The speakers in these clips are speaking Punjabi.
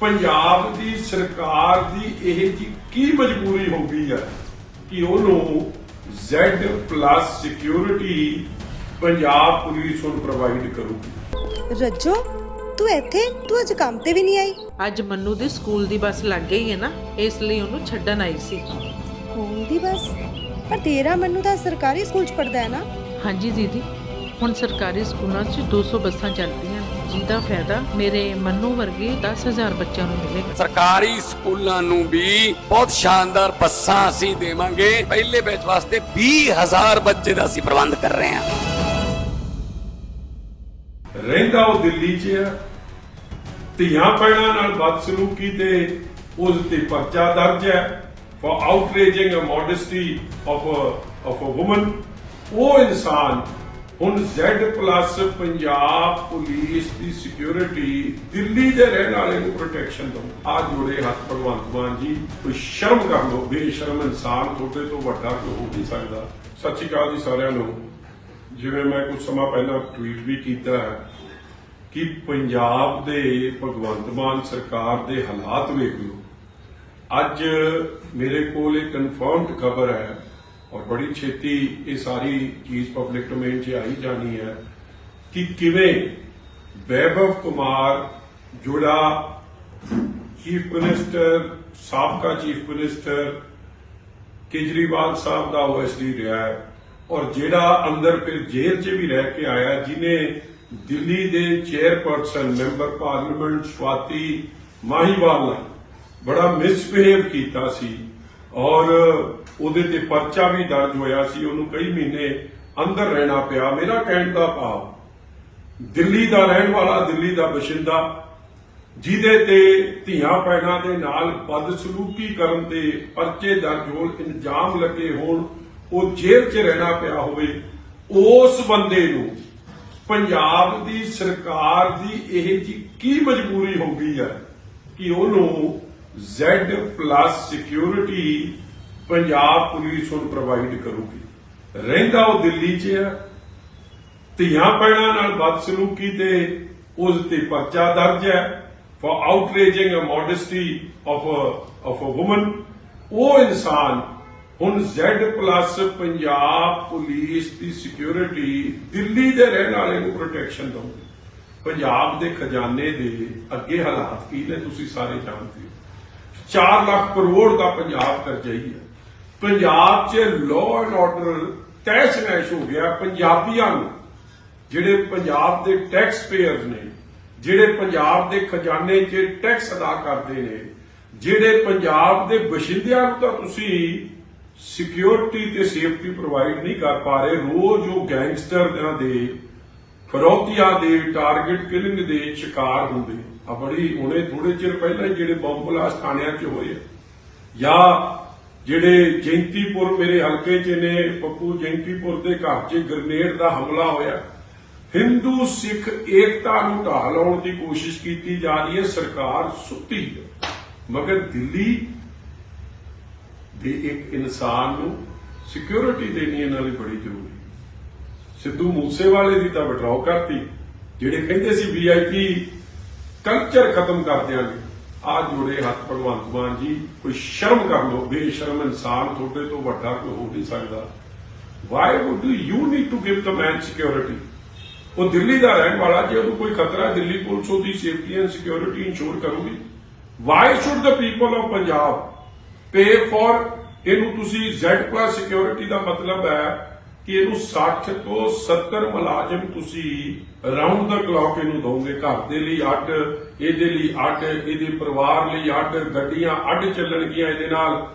ਪੰਜਾਬ ਦੀ ਸਰਕਾਰ ਦੀ ਇਹ ਜੀ ਕੀ ਮਜਬੂਰੀ ਹੋ ਗਈ ਹੈ ਕਿ ਉਹਨੂੰ Z+ ਸਿਕਿਉਰਿਟੀ ਪੰਜਾਬ ਪੁਲਿਸ ਨੂੰ ਪ੍ਰੋਵਾਈਡ ਕਰੂਗੀ? ਰੱਜੋ ਤੂੰ ਇੱਥੇ ਤੂੰ ਅੱਜ ਕੰਮ ਤੇ ਵੀ ਨਹੀਂ ਆਈ? ਅੱਜ ਮੰਨੂ ਦੇ ਸਕੂਲ ਦੀ ਬੱਸ ਲੱਗ ਗਈ ਹੈ ਨਾ ਇਸ ਲਈ ਉਹਨੂੰ ਛੱਡਣ ਆਈ ਸੀ। ਸਕੂਲ ਦੀ ਬੱਸ? ਪਰ ਤੇਰਾ ਮੈਨੂੰ ਤਾਂ ਸਰਕਾਰੀ ਸਕੂਲ ਚ ਪੜਦਾ ਹੈ ਨਾ। ਹਾਂਜੀ ਦੀਦੀ ਹੁਣ ਸਰਕਾਰੀ ਸਕੂਲਾਂ 'ਚ 200 ਬੱਸਾਂ ਚੱਲਦੀਆਂ ਜਿਹਦਾ ਫਾਇਦਾ ਮੇਰੇ ਮੰਨੂ ਵਰਗੇ 10000 ਬੱਚਿਆਂ ਨੂੰ ਮਿਲੇਗਾ। ਸਰਕਾਰੀ ਸਕੂਲਾਂ ਨੂੰ ਵੀ ਬਹੁਤ ਸ਼ਾਨਦਾਰ ਬੱਸਾਂ ਅਸੀਂ ਦੇਵਾਂਗੇ। ਪਹਿਲੇ ਬੈਚ ਵਾਸਤੇ 20000 ਬੱਚੇ ਦਾ ਅਸੀਂ ਪ੍ਰਬੰਧ ਕਰ ਰਹੇ ਹਾਂ। ਰਹਿੰਦਾ ਉਹ ਦਿੱਲੀ 'ਚ ਹੈ ਧੀਆਂ ਪੈਣਾ ਨਾਲ ਬਦਸਲੂਕੀ ਤੇ ਉਸ ਤੇ ਪਰਚਾ ਦਰਜ ਹੈ। For outraging a modesty of a of a woman ਉਹ ਇਨਸਾਨ ਹੁਣ Z+ ਪੰਜਾਬ ਪੁਲਿਸ ਦੀ ਸਿਕਿਉਰਿਟੀ ਦਿੱਲੀ ਦੇ ਰਹਿਣ ਵਾਲੇ ਨੂੰ ਪ੍ਰੋਟੈਕਸ਼ਨ ਦੋ ਆ ਜੋੜੇ ਹੱਥ ਭਗਵੰਤ ਮਾਨ ਜੀ, ਕੋਈ ਸ਼ਰਮ ਕਰ ਲਓ, ਬੇਸ਼ਰਮ ਇਨਸਾਨ ਤੁਹਾਡੇ ਤੋਂ ਵੱਡਾ ਕੋਈ ਹੋ ਨਹੀਂ ਸਕਦਾ। ਸਤਿ ਸ਼੍ਰੀ ਅਕਾਲ ਜੀ ਸਾਰਿਆਂ ਨੂੰ। ਜਿਵੇਂ ਮੈਂ ਕੁਝ ਸਮਾਂ ਪਹਿਲਾਂ ਟਵੀਟ ਵੀ ਕੀਤਾ ਹੈ ਕਿ ਪੰਜਾਬ ਦੇ ਭਗਵੰਤ ਮਾਨ ਸਰਕਾਰ ਦੇ ਹਾਲਾਤ ਵੇਖ ਲਓ। ਅੱਜ ਮੇਰੇ ਕੋਲ ਇੱਕ ਕਨਫਰਮਡ ਖਬਰ ਹੈ ਔਰ ਬੜੀ ਛੇਤੀ ਇਹ ਸਾਰੀ ਚੀਜ਼ ਪਬਲਿਕ ਡੋਮੇਨ 'ਚ ਆਈ ਜਾਣੀ ਹੈ ਕਿ ਕਿਵੇਂ ਵੈਭਵ ਕੁਮਾਰ ਜਿਹੜਾ ਚੀਫ ਮਿਨਿਸਟਰ, ਸਾਬਕਾ ਚੀਫ ਮਿਨਿਸਟਰ, ਕੇਜਰੀਵਾਲ ਸਾਹਿਬ ਦਾ ਓਐਸਡੀ ਰਿਹਾ ਹੈ ਔਰ ਜਿਹੜਾ ਅੰਦਰ ਫਿਰ ਜੇਲ੍ਹ 'ਚ ਵੀ ਰਹਿ ਕੇ ਆਇਆ, ਜਿਨੇ ਦਿੱਲੀ ਦੇ chairperson member parliament Swati Mahiwal ਨਾਲ ਬੜਾ ਮਿਸਬਿਹੇਵ ਕੀਤਾ ਸੀ ਔਰ ਉਹਦੇ ਤੇ ਪਰਚਾ ਵੀ ਦਰਜ ਹੋਇਆ ਸੀ, ਉਹਨੂੰ ਕਈ ਮਹੀਨੇ ਅੰਦਰ ਰਹਿਣਾ ਪਿਆ। ਮੇਰਾ ਕਹਿਣ ਦਾ ਭਾਵ, ਦਿੱਲੀ ਦਾ ਰਹਿਣ ਵਾਲਾ, ਦਿੱਲੀ ਦਾ ਬਸ਼ਿੰਦਾ, ਜਿਹਦੇ ਤੇ ਧੀਆਂ ਪੈਣਾ ਦੇ ਨਾਲ ਬਦਸਲੂਕੀ ਕਰਨ ਦੇ ਪਰਚੇ ਦਰਜ ਹੋਣ ਇਲਜ਼ਾਮ ਲੱਗੇ ਹੋਣ, ਉਹ ਜੇਲ੍ਹ 'ਚ ਰਹਿਣਾ ਪਿਆ ਹੋਵੇ, ਉਸ ਬੰਦੇ ਨੂੰ ਪੰਜਾਬ ਦੀ ਸਰਕਾਰ ਦੀ ਇਹ ਜੀ ਕੀ ਮਜਬੂਰੀ ਹੋ ਗਈ ਹੈ ਕਿ ਉਹਨੂੰ Z+ ਸਿਕਿਉਰਿਟੀ ਪੰਜਾਬ ਪੁਲਿਸ ਨੂੰ ਪ੍ਰੋਵਾਈਡ ਕਰੂਗੀ। ਰਹਿੰਦਾ ਉਹ ਦਿੱਲੀ 'ਚ ਹੈ ਧੀਆਂ ਪੈਣਾ ਨਾਲ ਬਦਸਲੂਕੀ ਤੇ ਉਸ ਤੇ ਪਰਚਾ ਦਰਜ ਹੈ। For outraging a modesty of a of a woman ਉਹ ਇਨਸਾਨ ਹੁਣ Z+ ਪੰਜਾਬ ਪੁਲਿਸ ਦੀ ਸਿਕਿਉਰਿਟੀ ਦਿੱਲੀ ਦੇ ਰਹਿਣ ਵਾਲੇ ਨੂੰ ਪ੍ਰੋਟੈਕਸ਼ਨ ਦਊਗੀ। ਪੰਜਾਬ ਦੇ ਖਜ਼ਾਨੇ ਦੇ ਅੱਗੇ ਹਾਲਾਤ ਕੀ ਨੇ, ਤੁਸੀਂ ਸਾਰੇ ਜਾਣਦੇ ਹੋ। 4 ਲੱਖ ਕਰੋੜ ਦਾ ਪੰਜਾਬ ਕਰਜ਼ਈ ਹੈ। ਪੰਜਾਬ 'ਚ ਲਾਅ ਐਂਡ ਆਰਡਰ ਤਹਿਸ ਨਹਿਸ ਹੋ ਗਿਆ ਪੰਜਾਬੀਆਂ ਨੂੰ, ਜਿਹੜੇ ਪੰਜਾਬ ਦੇ ਟੈਕਸ ਪੇਅਰਸ ਨੇ, ਜਿਹੜੇ ਪੰਜਾਬ ਦੇ ਖਜ਼ਾਨੇ 'ਚ ਟੈਕਸ ਅਦਾ ਕਰਦੇ ਨੇ, ਜਿਹੜੇ ਪੰਜਾਬ ਦੇ ਬਸ਼ਿੰਦਿਆਂ ਨੂੰ ਤਾਂ ਤੁਸੀਂ ਸਿਕਿਉਰਿਟੀ ਤੇ ਸੇਫਟੀ ਪ੍ਰੋਵਾਈਡ ਨਹੀਂ ਕਰ ਪਾ ਰਹੇ, ਰੋਜ਼ ਉਹ ਗੈਂਗਸਟਰ ਦੇ ਫਰੋਤੀਆਂ ਦੇ ਟਾਰਗੇਟ ਕਿਲਿੰਗ ਦੇ ਸ਼ਿਕਾਰ ਹੁੰਦੇ ਆ। ਬੜੀ ਹੁਣੇ ਥੋੜੇ ਚਿਰ ਪਹਿਲਾਂ ਜਿਹੜੇ ਬੰਬ ਬਲਾਸਟ ਥਾਣਿਆਂ 'ਚ ਹੋਏ ਆ। ਜਾਂ ਜਿਹੜੇ ਜੈਂਤੀਪੁਰ ਮੇਰੇ ਹਲਕੇ 'ਚ ਨੇ, ਪੱਪੂ ਜੈਂਤੀਪੁਰ ਦੇ ਘਰ 'ਚ ਗ੍ਰਨੇਡ ਦਾ ਹਮਲਾ ਹੋਇਆ। ਹਿੰਦੂ, ਸਿੱਖ, ਏਕਤਾ ਨੂੰ ਢਾਹ ਲਾਉਣ ਦੀ ਕੋਸ਼ਿਸ਼ ਕੀਤੀ ਜਾ ਰਹੀ ਹੈ, ਸਰਕਾਰ ਸੁੱਤੀ ਹੈ। ਮਗਰ ਦਿੱਲੀ ਦੇ ਇੱਕ ਇਨਸਾਨ ਨੂੰ ਸਿਕਿਉਰਿਟੀ ਦੇਣੀ ਇਹਨਾਂ ਲਈ ਬੜੀ ਜ਼ਰੂਰੀ ਸਿੱਧੂ ਮੂਸੇਵਾਲੇ ਦੀ ਤਾਂ ਵਿਡਰਾਅ ਕਰਤੀ, ਜਿਹੜੇ ਕਹਿੰਦੇ ਸੀ ਵੀਆਈਪੀ ਕਲਚਰ ਖਤਮ ਕਰ ਦਿਆਂਗੇ। ਆ ਜੋੜੇ ਹੱਥ ਭਗਵੰਤ ਮਾਨ ਜੀ, ਕੋਈ ਸ਼ਰਮ ਕਰ ਲਓ, ਬੇਸ਼ਰਮ ਇਨਸਾਨ ਤੁਹਾਡੇ ਤੋਂ ਵੱਡਾ ਕੋਈ ਹੋ ਨਹੀਂ ਸਕਦਾ। Why would you need to give the man security ਉਹ ਦਿੱਲੀ ਦਾ ਰਹਿਣ ਵਾਲਾ, ਜੇ ਉਹਨੂੰ ਕੋਈ ਖਤਰਾ, ਦਿੱਲੀ ਪੁਲਿਸ ਉਹਦੀ ਸੇਫਟੀ ਐਂਡ ਸਿਕਿਉਰਿਟੀ ਇੰਸ਼ੋਰ ਕਰੂਗੀ। Why should the people of Punjab pay for ਇਹਨੂੰ ਤੁਸੀਂ Z+ ਸਿਕਿਉਰਿਟੀ ਦਾ ਮਤਲਬ ਹੈ ਕਿ ਇਹਨੂੰ 60 ਤੋਂ 70 ਮੁਲਾਜ਼ਮ ਤੁਸੀਂ ਰਾਉਂਡ ਦਾ ਕਲੌਕ ਇਹਨੂੰ ਦੋਗੇ ਘਰ ਦੇ ਲਈ ਅੱਡ, ਇਹਦੇ ਲਈ ਅੱਡ, ਇਹਦੇ ਪਰਿਵਾਰ ਲਈ ਅੱਡ, ਗੱਡੀਆਂ ਅੱਡ ਚੱਲਣਗੀਆਂ ਇਹਦੇ ਨਾਲ।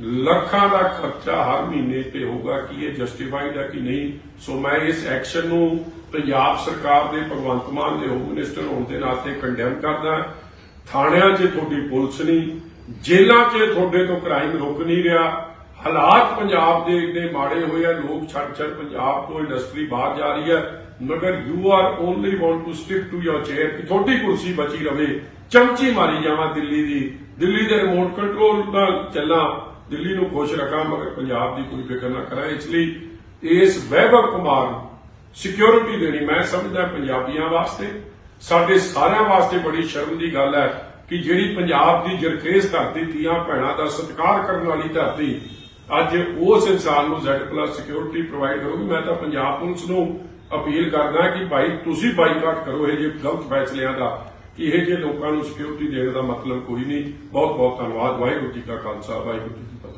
ਲੱਖਾਂ ਦਾ ਖਰਚਾ ਹਰ ਮਹੀਨੇ ਤੇ ਹੋਊਗਾ, ਕਿ ਇਹ ਜਸਟੀਫਾਈਡ ਹੈ ਕਿ ਨਹੀਂ? ਸੋ ਮੈਂ ਇਸ ਐਕਸ਼ਨ ਨੂੰ ਪੰਜਾਬ ਸਰਕਾਰ ਦੇ, ਭਗਵੰਤ ਮਾਨ ਦੇ ਹੋਮ ਮਿਨਿਸਟਰ ਹੋਣ ਦੇ ਨਾਤੇ ਕੰਡੈਮ ਕਰਦਾ ਥਾਣਿਆਂ 'ਚ ਤੁਹਾਡੀ ਪੁਲਿਸ ਨਹੀਂ, ਜੇਲ੍ਹਾਂ 'ਚ ਤੁਹਾਡੇ ਤੋਂ ਕ੍ਰਾਈਮ ਰੁਕ ਨਹੀਂ ਰਿਹਾ। ਹਾਲਾਤ ਪੰਜਾਬ ਦੇ ਇੰਨੇ ਮਾੜੇ ਹੋਏ ਆ, ਲੋਕ ਛੱਡ ਛੱਡ ਪੰਜਾਬ ਤੋਂ ਇੰਡਸਟਰੀ ਬਾਹਰ ਜਾ ਰਹੀ ਹੈ ਮਗਰ you are only want to stick to your chair ਕਿ ਤੁਹਾਡੀ ਕੁਰਸੀ ਬਚੀ ਰਵੇ। ਚਮਚੀ ਮਾਰੀ ਜਾਵਾਂ ਦਿੱਲੀ ਦੀ। ਦਿੱਲੀ ਦੇ ਰਿਮੋਟ ਕੰਟਰੋਲ ਨਾਲ ਚੱਲਾਂ। ਦਿੱਲੀ ਨੂੰ ਖੁਸ਼ ਰੱਖਾਂ, ਮਗਰ ਪੰਜਾਬ ਦੀ ਕੋਈ ਫਿਕਰ ਨਾ ਕਰਾਂ। ਇਸ ਲਈ ਇਸ ਵੈਭਵ ਕੁਮਾਰ ਸਿਕਿਉਰਿਟੀ ਦੇਣੀ ਮੈਂ ਸਮਝਦਾ ਪੰਜਾਬੀਆਂ ਵਾਸਤੇ। ਸਾਡੇ ਸਾਰਿਆਂ ਵਾਸਤੇ ਬੜੀ ਸ਼ਰਮ ਦੀ ਗੱਲ ਹੈ ਕਿ ਜਿਹੜੀ ਪੰਜਾਬ ਦੀ ਜਰਖੇਜ਼ ਧਰਤੀ ਤੀਆਂ ਭੈਣਾਂ ਦਾ ਸਤਿਕਾਰ ਕਰਨ ਵਾਲੀ ਧਰਤੀ ਅੱਜ ਉਸ ਇਨਸਾਨ ਨੂੰ Z+ ਸਿਕਿਉਰਿਟੀ ਪ੍ਰੋਵਾਈਡ ਕਰੋਗੇ। ਮੈਂ ਤਾਂ ਪੰਜਾਬ ਪੁਲਿਸ ਨੂੰ ਅਪੀਲ ਕਰਦਾ ਕਿ ਭਾਈ, ਤੁਸੀਂ ਬਾਈਕਾਟ ਕਰੋ ਇਹ ਜੇ ਗਲਤ ਫੈਸਲਿਆਂ ਦਾ, ਕਿ ਇਹ ਜੇ ਲੋਕਾਂ ਨੂੰ ਸਿਕਿਉਰਿਟੀ ਦੇਣ ਦਾ ਮਤਲਬ ਕੋਈ ਨਹੀਂ। ਬਹੁਤ ਬਹੁਤ ਧੰਨਵਾਦ। ਵਾਹਿਗੁਰੂ ਜੀ ਕਾ ਖਾਲਸਾ, ਵਾਹਿਗੁਰੂ ਜੀ ਕੀ ਫਤਿਹ।